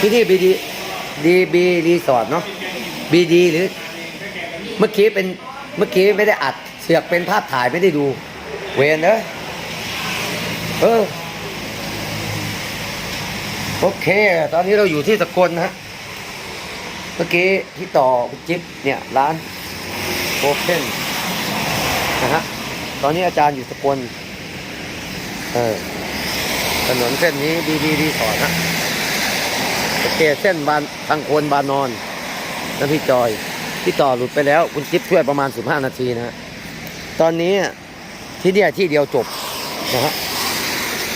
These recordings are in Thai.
ที่นี่บีดีดีบีรีสอร์ทเนาะบีดีหรือ เมื่อกี้เป็นเมื่อกี้ไม่ได้อัด เสือกเป็นภาพถ่ายไม่ได้ดู เวนเนอะเออโอเค ตอนนี้เราอยู่ที่สกลนะฮะเมื่อกี้ที่ต่อจิ๊บเนี่ยร้านโอเพนนะฮะตอนนี้อาจารย์อยู่สกลเออถนนเส้นนี้ดีดีดีสอนนะ เคเส้นบานทางโคนบานนอนแล้วพี่จอยพี่ต่อหลุดไปแล้ว คุณจิ๊บช่วยประมาณ 15 นาทีนะฮะตอนนี้ที่เนี่ยที่เดียวจบนะฮะ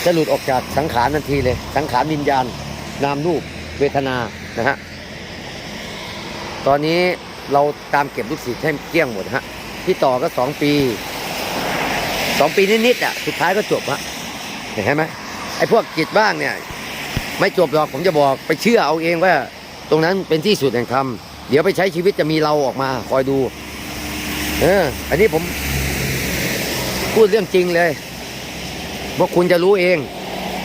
จะหลุดออกจากสังขารทันทีเลย สังขารวิญญาณ นามรูปเวทนานะฮะตอนนี้เราตามเก็บลูกศิษย์ให้เกลี้ยงหมดฮะพี่ต่อก็สองปีสองปีนิดๆอะสุดท้ายก็จบฮะเห็นไหมไอ้พวกจิตบ้างเนี่ย ไม่จบหรอกผมจะบอกไปเชื่อเอาเองว่า ตรงนั้นเป็นที่สุดแห่งธรรมเดี๋ยวไปใช้ชีวิตจะมีเราออกมา คอยดู เออ อันนี้ผมพูดเรื่องจริงเลยว่าคุณจะรู้เอง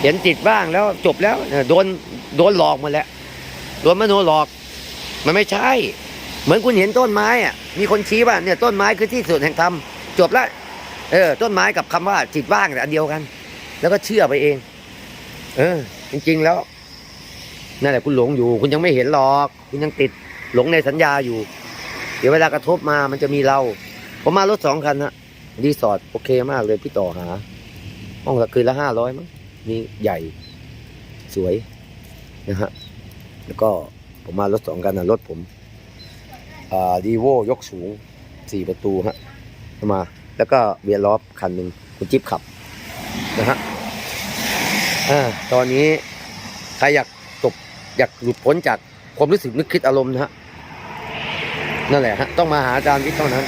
เห็นจิตบ้างแล้วจบแล้วโดนโดนหลอกหมดแล้วโดนมโนหลอก มันไม่ใช่ เหมือนคุณเห็นต้นไม้อะมีคนชี้ว่าเนี่ยต้นไม้คือที่สุดแห่งธรรมจบแล้วเออ ต้นไม้กับคำว่าจิตว่างเนี่ยอันเดียวกัน แล้วก็เชื่อไปเอง เออ จริง ๆ แล้วนั่นแหละคุณหลงอยู่ คุณยังไม่เห็นหรอก คุณยังติดหลงในสัญญาอยู่ เดี๋ยวเวลากระทบมามันจะมีเรา ผมมารถสองคันนะรีสอร์ทโอเคมากเลยพี่ต่อหา ห้องละคืนละห้าร้อยมั้งนี่ใหญ่สวยนะฮะแล้วก็ผมมารถสองคันนะรถผมอ่าดีโวยกสูงสี่ประตูฮะมา แล้วก็เบียร์ลอฟคันหนึ่งคุณจิ๊บขับนะฮะ ตอนนี้ใครอยากจบอยากหลุดพ้นจากความรู้สึกนึกคิดอารมณ์นะฮะนั่นแหละฮะต้องมาหาอาจารย์วิทย์เท่านั้น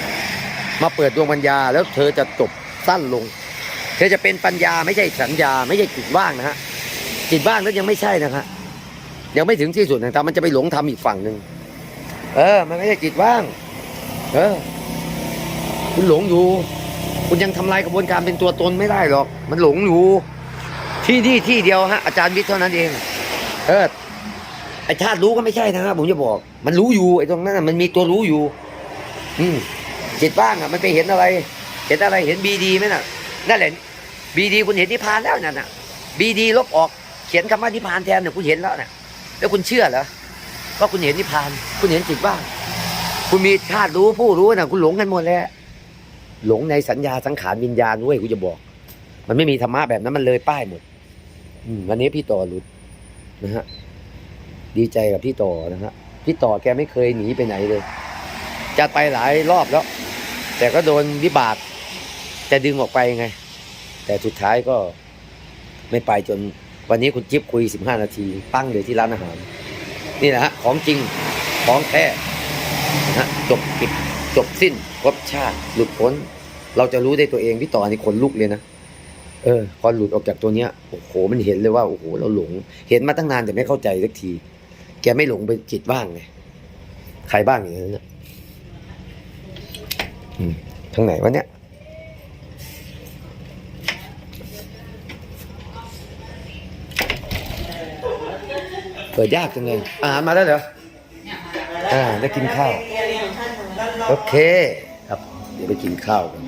มาเปิดดวงปัญญาแล้วเธอจะจบสั้นลง เธอจะเป็นปัญญาไม่ใช่สัญญา ไม่ใช่จิตว่างนะฮะจิตว่างนั้นยังไม่ใช่นะฮะยังไม่ถึงที่สุดนะครัมันจะไปหลงทำอีกฝั่งหนึ่งเออ มันไม่ใช่จิตว่าง เออ คุณหลงอยู่ คุณยังทำลายกระบวนการเป็นตัวตนไม่ได้หรอก มันหลงอยู่ ที่นี่ที่เดียวฮะอาจารย์วิทย์เท่านั้นเอง เออไอชาติรู้ก็ไม่ใช่นะครับผมจะบอก มันรู้อยู่ไอตรงนั้นมันมีตัวรู้อยู่ อืมจิตบ้างอะ มันไปเห็นอะไร เห็นอะไรเห็นบีดีไหมน่ะนั่นแหละบีดีคุณเห็นนิพพานแล้วนั่นน่ะบีดีลบออกเขียนคำว่านิพพานแทนเนี่ยคุณเห็นแล้วน่ะแล้วคุณเชื่อเหรอว่าคุณเห็นนิพพาน คุณเห็นจิตบ้างคุณมีชาติรู้ผู้รู้น่ะคุณหลงกันหมดแล้วหลงในสัญญาสังขารวิญญาณเว้ยกูจะบอก มันไม่มีธรรมะแบบนั้นมันเลยป้ายหมด วันนี้พี่ต่อหลุดนะฮะ ดีใจกับพี่ต่อนะฮะ พี่ต่อแกไม่เคยหนีไปไหนเลย จะไปหลายรอบแล้ว แต่ก็โดนวิบากจะดึงออกไปไง แต่สุดท้ายก็ไม่ไปจนวันนี้คุณจิ๊บคุยสิบห้านาทีปั้งเลยที่ร้านอาหาร นี่แหละฮะ ของจริง ของแท้นะฮะจบกิจจบสิ้นครบชาติ หลุดพ้น เราจะรู้ได้ตัวเองพี่ต่อนี่ขนลุกเลยนะ เออ พอหลุดออกจากตัวเนี้ยโอ้โหมันเห็นเลยว่าโอ้โหเราหลง เห็นมาตั้งนานแต่ไม่เข้าใจสักที แกไม่หลงเป็นจิตว่างไงใครบ้างอย่างนั้นนะอืมทางไหนวะเนี่ยเปิดยากจังเลยอาหารมาแล้วเหรออ่าได้กินข้าว โอเค ครับ เดี๋ยวไปกินข้าวกัน